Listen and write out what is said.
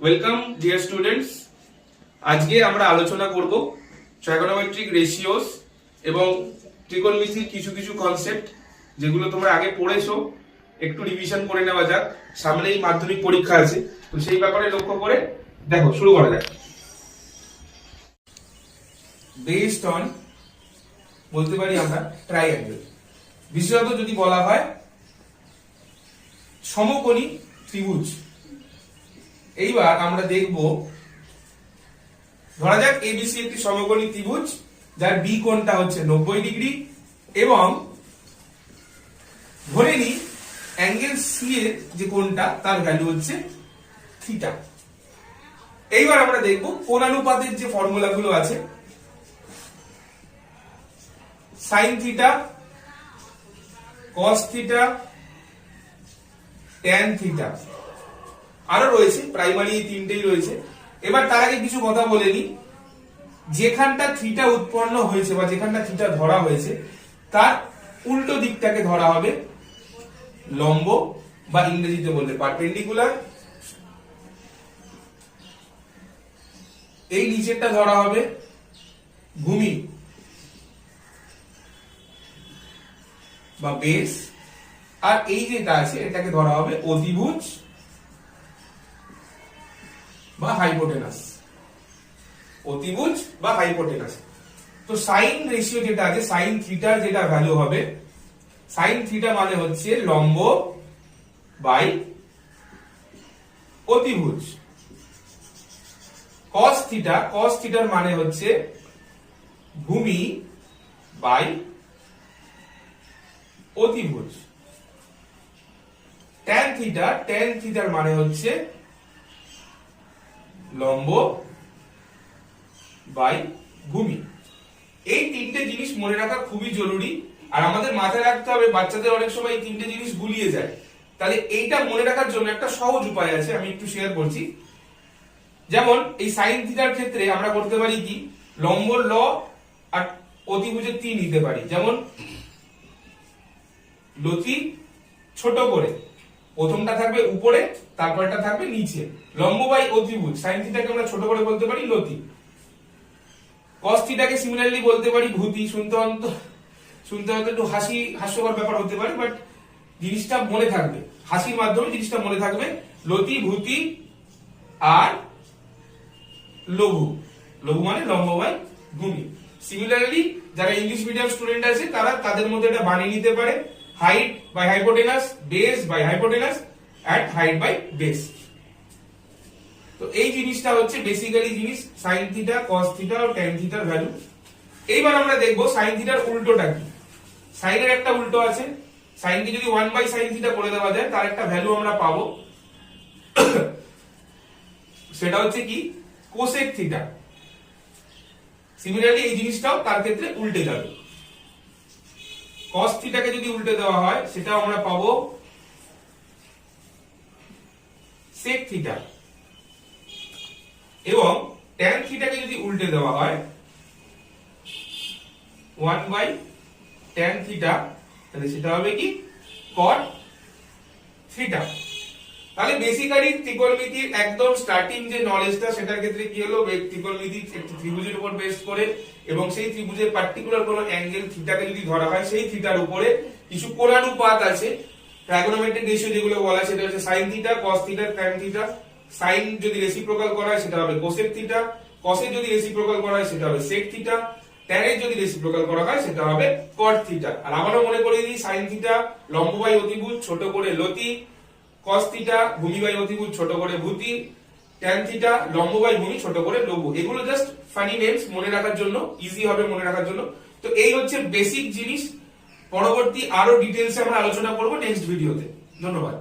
Welcome dear students আজকে আমরা আলোচনা করব ট্রাগোনোমেট্রিক রেশিওস এবং ত্রিকোণমিতির কিছু কিছু কনসেপ্ট যেগুলো তোমরা আগে পড়েছো। একটু রিভিশন করে নেওয়া যাক। সামনেই মাধ্যমিক পরীক্ষা আছে। তো সেই ব্যাপারে লক্ষ্য করে দেখো, শুরু করা যাক। বেসড অন বলতে পারি আমরা ট্রাইঅ্যাঙ্গেল বিশেষত যদি বলা হয়, সমকোণী ত্রিভুজ। এইবার আমরা দেখব, ধরা যাক এবিসি একটি সমকোণী ত্রিভুজ, যার বি কোণটা হচ্ছে নব্বই ডিগ্রি, এবং ধরে নিই অ্যাঙ্গেল সি এর যে কোণটা, তার ভ্যালু হচ্ছে থিটা এইবার আমরা দেখব কোণানুপাতের যে ফর্মুলাগুলো আছে sine theta cos theta tan theta আরও রয়েছে প্রাইমারি এই তিনটেই রয়েছে। এবার তার আগে কিছু কথা বলে নি যেখানটা থিটা উৎপন্ন হয়েছে বা যেখানটা থিটা ধরা হয়েছে, তার উল্টো দিকটাকে ধরা হবে লম্ব বা ইংরেজিতে বললে পারপেন্ডিকুলার এই নিচেরটা ধরা হবে ভূমি বা বেস আর এই যেটা আছে, এটাকে ধরা হবে অতিভুজ বা হাইপোটেনাস অতিভুজ বা হাইপোটেনাস তো সাইন রেশিও যেটা আছে সাইন থিটার যেটা ভ্যালু হবে সাইন থিটা মানে হচ্ছে লম্ব বাই অতিভুজ। কস থিটা কস থিটার মানে হচ্ছে ভূমি বাই অতিভুজ। ট্যান থিটা ট্যান থিটার মানে হচ্ছে লম্ব বাই ভূমি। এই তিনটে জিনিস মনে রাখা খুবই জরুরি, আর আমাদের মাথায় রাখতে হবে, বাচ্চাদের অনেক সময় এই তিনটে জিনিস গুলিয়ে যায়। তাহলে এইটা মনে রাখার জন্য একটা সহজ উপায় আছে, আমি একটু শেয়ার করছি। যেমন, এই সাইন থিটার ক্ষেত্রে আমরা করতে পারি কি? লম্বর ল আর অতিভুজের তি নিতে পারি। যেমন, লতি ছোট করে। প্রথমটা থাকবে উপরে, তারপরটা থাকবে নিচে। লম্ব বাই অতিভুজ সাইন থিটাকে আমরা ছোট করে বলতে পারি লতি। কস থিটাকে সিমিলারলি বলতে পারি ভূতি শুনতে অন্ত, শুনতে হয়তো একটু হাসি, হাস্যকর ব্যাপার হতে পারে বাট জিনিসটা মনে থাকবে। হাসির মাধ্যমে জিনিসটা মনে থাকবে। লতি ভূতি আর লঘু। লঘু মানে লম্ব বাই ভূমি। সিমিলারলি যারা ইংলিশ মিডিয়াম স্টুডেন্ট আছে, তারা তাদের মধ্যে এটা বানিয়ে নিতে পারে। Height by hypotenuse base by hypotenuse at height by base তো এই জিনিসটা হচ্ছে বেসিক্যালি জিনিস সাইন থিটা কস থিটা আর ট্যান থিটার ভ্যালু এইবার আমরা দেখব সাইন থিটার উল্টোটা কি। সাইনের একটা উল্টো আছে। সাইনকে যদি ওয়ান বাই সাইন থিটা করে দেওয়া যায়, তার একটা ভ্যালু আমরা পাবো। সেটা হচ্ছে কি? কোসেক থিটা সিমিলারলি এই জিনিসটাও তার ক্ষেত্রে উল্টে যাবে। কস থিটাকে যদি উল্টে দেওয়া হয় সেটা আমরা পাবো sec থিটা এবং ট্যান থিটাকে যদি উল্টে দেওয়া হয় 1 বাই tan থিটা তাহলে সেটা হবে কি? cot থিটা তাহলে বেসিক্যালি ত্রিকোণমিতির একদম স্টার্টিং যে নলেজটা সেটার ক্ষেত্রে কি হলো? ত্রিকোণমিতি ত্রিভুজের উপর বেস করে এবং সেই ত্রিভুজের পার্টিকুলার কোনো অ্যাঙ্গেল থিটাকে যদি ধরা হয়, সেই থিটার উপরে কিছু কোণানুপাত আছে। ট্রাগোনোমেট্রিক রেশিও যেগুলো বলা সেটা হচ্ছে sine theta cos theta tan theta sine যদি রেসিপ্রোকাল করা হয়, সেটা হবে কোসেক থিটা কসের যদি রেসিপ্রোকাল করা হয়, সেটা হবে সেক থিটা ট্যানের যদি রেসিপ্রোকাল করা হয়, সেটা হবে কট থিটা আর আবারও মনে করে দিই সাইন থিটা লম্ব বাই অতিভুজ, ছোট করে লতি। কস থিটা ভূমি বাই অতিভুজ ছোট করে ভূতি ট্যান থিটা লম্ব বাই ভূমি ছোট করে লঘু এগুলো জাস্ট ফানি নেমস মনে রাখার জন্য ইজি হবে মনে রাখার জন্য। তো এই হচ্ছে বেসিক জিনিস। পরবর্তী আরও ডিটেলসে আমরা আলোচনা করব নেক্সট ভিডিওতে ধন্যবাদ।